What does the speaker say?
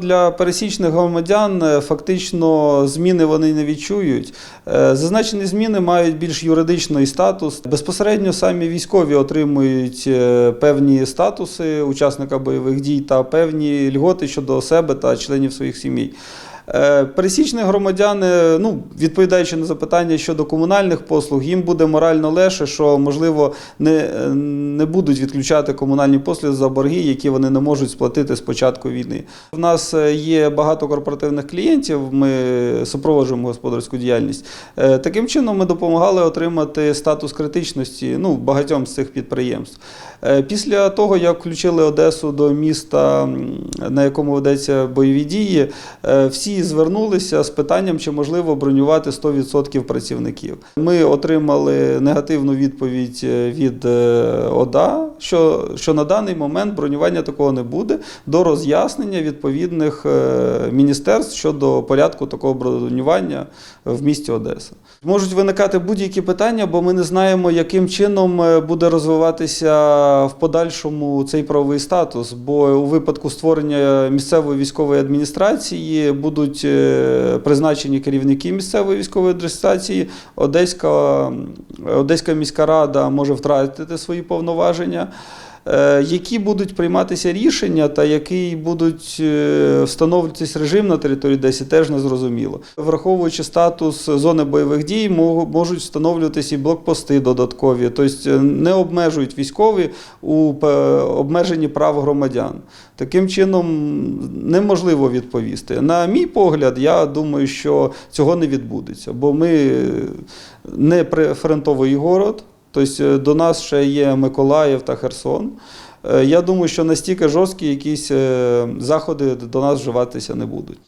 Для пересічних громадян е, фактично зміни вони не відчують. Е, Зазначені зміни мають більш юридичний статус. Безпосередньо самі військові отримують е, певні статуси учасника бойових дій та певні льготи щодо себе та членів своїх сімей. Е, Пересічні громадяни, ну, відповідаючи на запитання щодо комунальних послуг, їм буде морально легше, що можливо не, не будуть відключати комунальні послуги за борги, які вони не можуть сплатити з початку війни. У нас е, є багато корпоративних клієнтів. Ми супроводжуємо господарську діяльність. Е, Таким чином, ми допомагали отримати статус критичності ну, багатьом з цих підприємств. Після того, як включили Одесу до міста, на якому ведеться бойові дії, е, всі звернулися з питанням, чи можливо бронювати 100% працівників. Ми отримали негативну відповідь е, від е, ОДА, що, що на даний момент бронювання такого не буде до роз'яснення відповідних е, міністерств щодо порядку такого бронювання в місті Одеса. Можуть виникати будь-які питання, бо ми не знаємо, яким чином е, буде розвиватися в подальшому цей правовий статус. Бо у випадку створення місцевої військової адміністрації будуть е, призначені керівники місцевої військової адміністрації. Одеська, Одеська міська рада може втратити свої повноваження. Е, Які будуть прийматися рішення та який будуть е, встановлюватись режим на території Одеси, теж не зрозуміло. Враховуючи статус зони бойових дій, можуть встановлюватися і блокпости додаткові, тобто е, не обмежують військові у обмеженні прав громадян. Таким чином неможливо відповісти. На мій погляд, я думаю, що цього не відбудеться, бо ми не прифронтовий город. Тобто е, до нас ще є Миколаїв та Херсон. Е, Я думаю, що настільки жорсткі якісь е, заходи до нас вживатися не будуть.